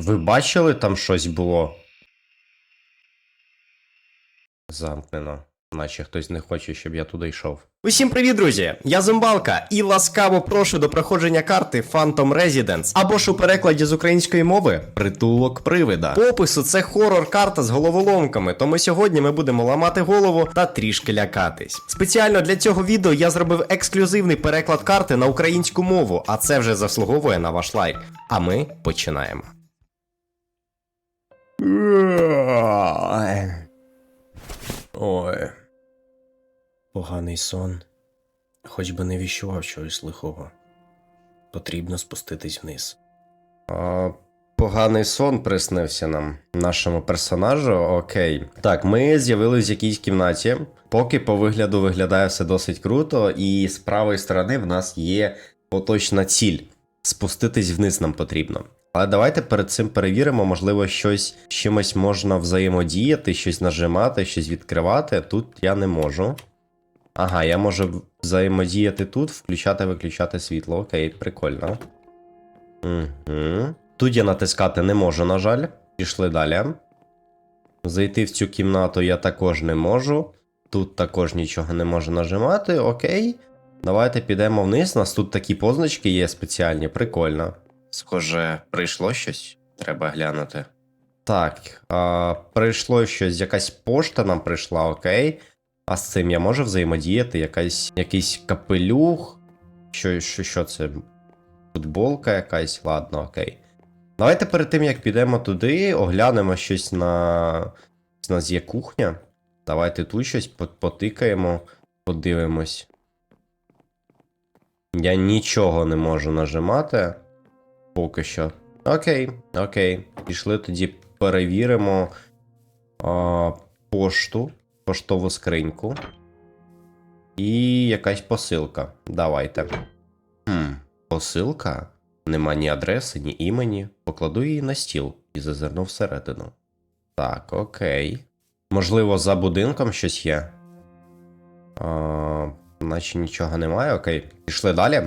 Ви бачили, там щось було? Замкнено. Наче хтось не хоче, щоб я туди йшов. Усім привіт, друзі! Я Зимбалка і ласкаво прошу до проходження карти Phantom Residence, або ж у перекладі з української мови Притулок привида. По опису це хорор-карта з головоломками, тому сьогодні ми будемо ламати голову та трішки лякатись. Спеціально для цього відео я зробив ексклюзивний переклад карти на українську мову, а це вже заслуговує на ваш лайк. А ми починаємо. Ой. Поганий сон. Хоч би не віщував чогось лихого. Потрібно спуститись вниз. А, поганий сон приснився нам, нашому персонажу. Окей. Так, ми з'явились в якійсь кімнаті. Поки по вигляду виглядає все досить круто, і з правої сторони в нас є поточна ціль. Спуститись вниз нам потрібно. Але давайте перед цим перевіримо, можливо, щось чимось можна взаємодіяти, щось нажимати, щось відкривати. Тут я не можу. Ага, я можу взаємодіяти тут, включати, виключати світло. Окей, прикольно. Угу. Тут я натискати не можу, на жаль. Пішли далі. Зайти в цю кімнату я також не можу. Тут також нічого не можу нажимати. Окей. Давайте підемо вниз. У нас тут такі позначки є спеціальні, прикольно. Схоже, прийшло щось. Треба глянути. Так, а, прийшло щось, якась пошта нам прийшла, окей. А з цим я можу взаємодіяти, якась, якийсь капелюх. Що, що, що це? Футболка якась, ладно, окей. Давайте перед тим, як підемо туди, оглянемо щось на. У нас є кухня. Давайте тут щось потикаємо, подивимось. Я нічого не можу нажимати. Поки що. Окей, окей. Пішли тоді перевіримо а, пошту, поштову скриньку. І якась посилка. Давайте. Хм, посилка? Нема ні адреси, ні імені. Покладу її на стіл і зазирну всередину. Так, окей. Можливо, за будинком щось є. А, наче нічого немає, окей. Пішли далі.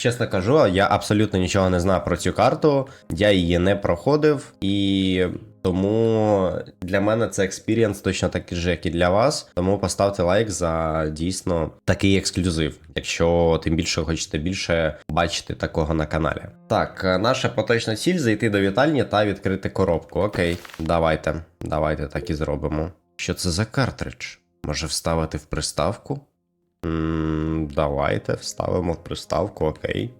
Чесно кажу, я абсолютно нічого не знаю про цю карту, я її не проходив, і тому для мене це експірієнс точно такий же, як і для вас. Тому поставте лайк за дійсно такий ексклюзив, якщо тим більше хочете більше бачити такого на каналі. Так, наша поточна ціль зайти до вітальні та відкрити коробку. Окей, давайте, давайте так і зробимо. Що це за картридж? Може вставити в приставку? Давайте вставимо приставку, окей.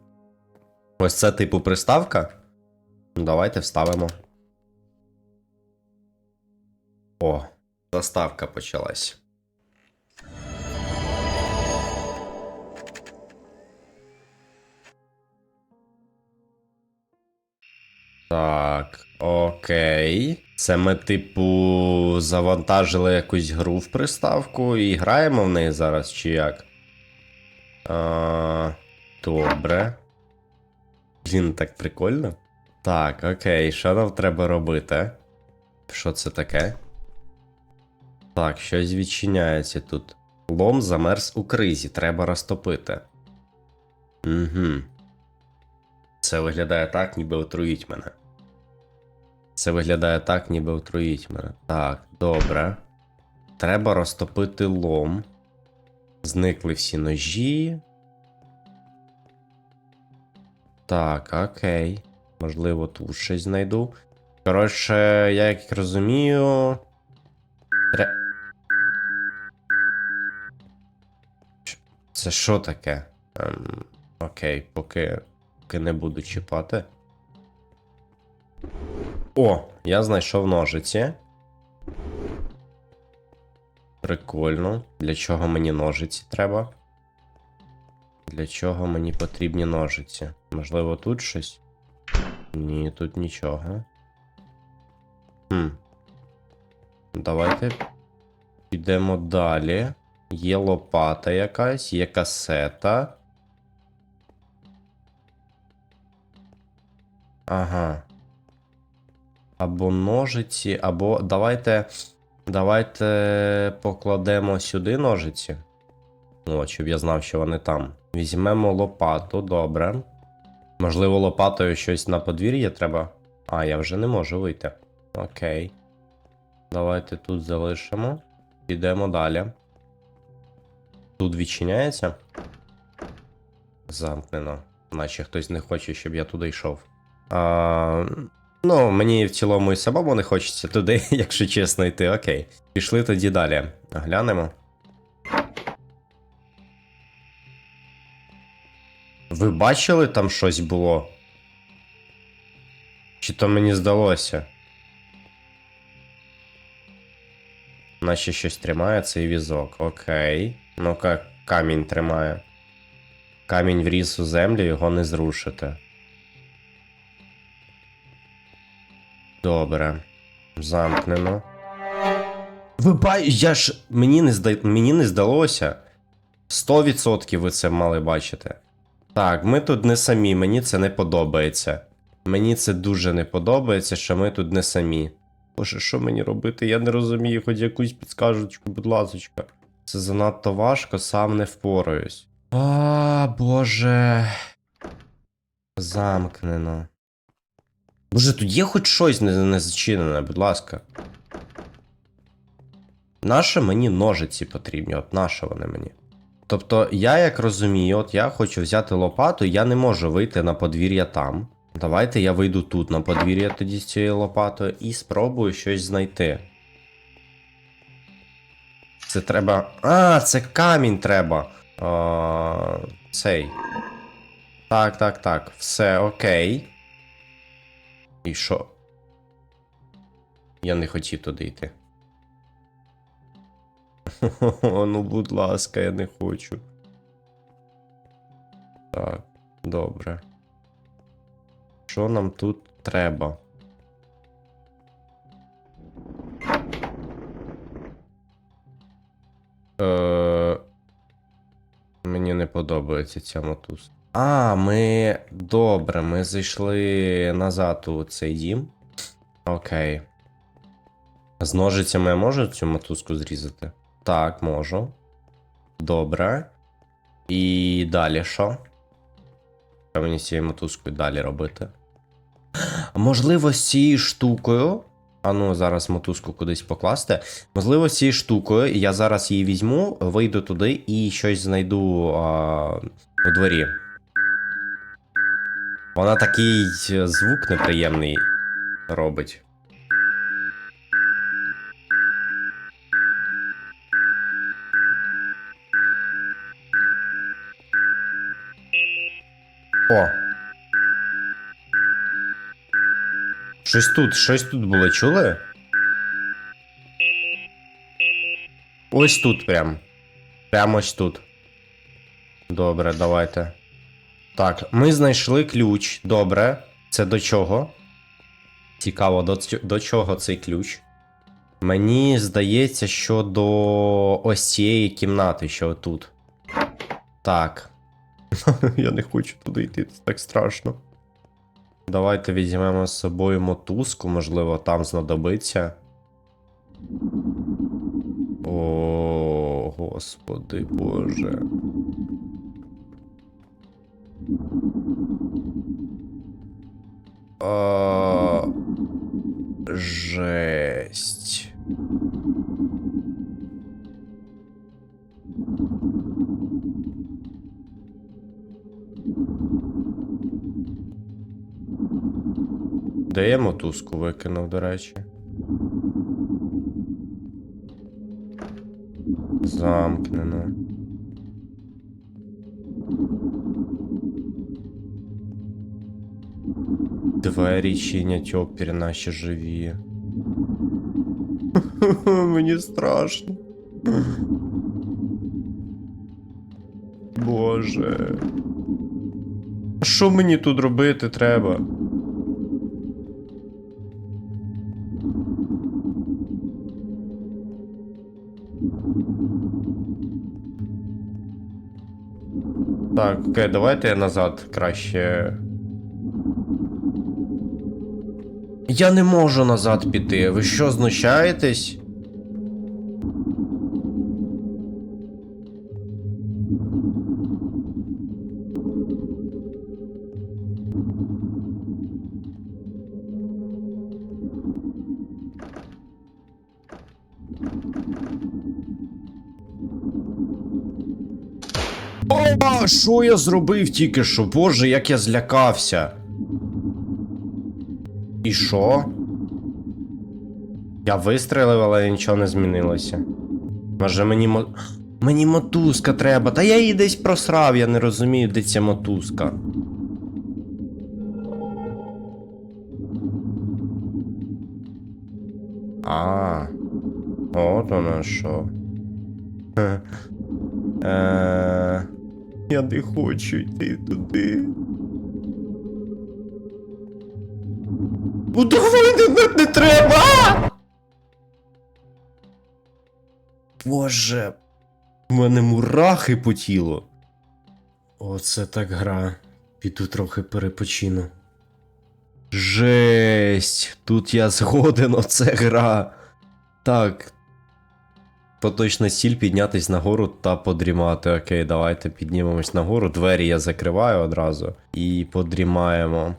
Ось це типу приставка. Давайте вставимо. О, заставка почалась. Так, окей. Це ми, типу, завантажили якусь гру в приставку і граємо в неї зараз, чи як? А, добре. Блін, так прикольно. Так, окей, що нам треба робити? Що це таке? Так, щось відчиняється тут. Лом замерз у кризі, треба розтопити. Угу. Це виглядає так, ніби отруїть мене. Це виглядає так, ніби отруїть мене. Так, добре. Треба розтопити лом. Зникли всі ножі. Так, окей. Можливо, тут щось знайду. Коротше, я як розумію. Тре... Це що таке? Ем, окей, поки, поки не буду чіпати. О, я знайшов ножиці. Прикольно. Для чого мені ножиці треба? Для чого мені потрібні ножиці? Можливо, тут щось? Ні, тут нічого. Хм. Давайте підемо далі. Є лопата якась, є касета. Ага. Або ножиці, або давайте. Давайте покладемо сюди ножиці. О, щоб я знав, що вони там. Візьмемо лопату, добре. Можливо, лопатою щось на подвір'я треба. А, я вже не можу вийти. Окей. Давайте тут залишимо. Підемо далі. Тут відчиняється. Замкнено. Наче хтось не хоче, щоб я туди йшов. А, ну, мені в цілому і самому не хочеться туди, якщо чесно, йти. Окей. Пішли тоді далі. Глянемо. Ви бачили там щось було? Чи то мені здалося? Наче щось тримає цей візок. Окей. Ну-ка, камінь тримає. Камінь вріс у землю, його не зрушити. Добре. Замкнено. Ви. Я ж. Мені не, зда... Мені не здалося. 100% ви це мали бачити. Так, ми тут не самі, мені це не подобається. Мені це дуже не подобається, що ми тут не самі. Боже, що мені робити? Я не розумію, хоч якусь підскажучку, будь ласочка. Це занадто важко, сам не впораюсь. А, боже. Замкнено. Боже, тут є хоч щось не, не зачинене, будь ласка. Наше мені ножиці потрібні, от наше вони мені. Тобто, я як розумію, от я хочу взяти лопату, я не можу вийти на подвір'я там. Давайте я вийду тут на подвір'я тоді з цією лопатою і спробую щось знайти. Це треба. А, це камінь треба. А, цей. Так, так, так. Все окей. І що? Я не хотів туди йти. ну, будь ласка, я не хочу. Так, добре. Що нам тут треба? Е... Мені не подобається ця мотузка. А, ми. Добре, ми зайшли назад у цей дім. Окей. З ножицями я можу цю мотузку зрізати? Так, можу. Добре. І далі що? Що мені з цією мотузкою далі робити? Можливо, з цією штукою. А ну, зараз мотузку кудись покласти. Можливо, з цією штукою я зараз її візьму, вийду туди і щось знайду а, у дворі. Вона такий звук неприємний робить. О. Щось тут, щось тут було, чули? Ось тут прям. Прямо ось тут. Добре, давайте. Так, ми знайшли ключ. Добре. Це до чого? Цікаво, до, до чого цей ключ? Мені здається, що до ось цієї кімнати, що тут. Так. Я не хочу туди йти, це так страшно. Давайте візьмемо з собою мотузку, можливо, там знадобиться. О, господи боже. А... Жесть. Де я мотузку викинув, до речі. Замкнено. Двері чинять опір наші живі. Мені страшно. Боже. А Що мені тут робити треба? Так, окей, давайте я назад краще. Я не можу назад піти. Ви що знущаєтесь? О, що я зробив тільки що? Боже, як я злякався. І що? Я вистрелив, але нічого не змінилося. Може мені мо... Мені мотузка треба. Та я її десь просрав, я не розумію, де ця мотузка. А. От воно що. Е, Е, я не хочу йти туди. Будувати не, треба! Боже. У мене мурахи по тілу. Оце так гра. Піду трохи перепочину. Жесть. Тут я згоден, оце гра. Так. Поточна ціль піднятись нагору та подрімати. Окей, давайте піднімемось нагору. Двері я закриваю одразу. І подрімаємо.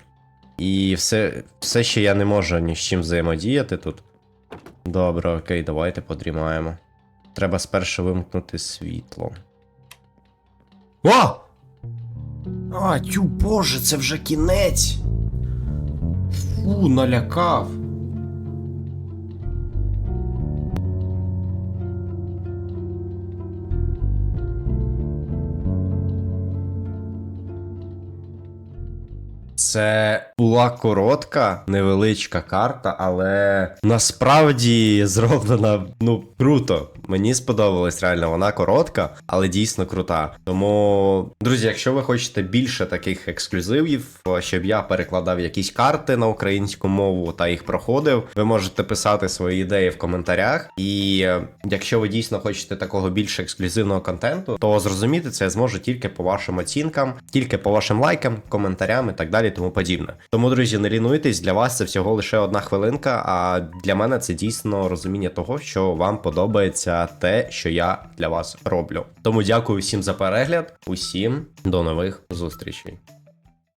І все, все ще я не можу ні з чим взаємодіяти тут. Добре, окей, давайте подрімаємо. Треба спершу вимкнути світло. О! А, тю боже, це вже кінець. Фу, налякав. Це була коротка, невеличка карта, але насправді зроблена ну круто. Мені сподобалась реально. Вона коротка, але дійсно крута. Тому, друзі, якщо ви хочете більше таких ексклюзивів, щоб я перекладав якісь карти на українську мову та їх проходив, ви можете писати свої ідеї в коментарях. І е, якщо ви дійсно хочете такого більше ексклюзивного контенту, то зрозуміти це я зможу тільки по вашим оцінкам, тільки по вашим лайкам, коментарям і так далі, тому подібне. Тому, друзі, не лінуйтесь, для вас це всього лише одна хвилинка. А для мене це дійсно розуміння того, що вам подобається те, що я для вас роблю. Тому дякую всім за перегляд, усім до нових зустрічей.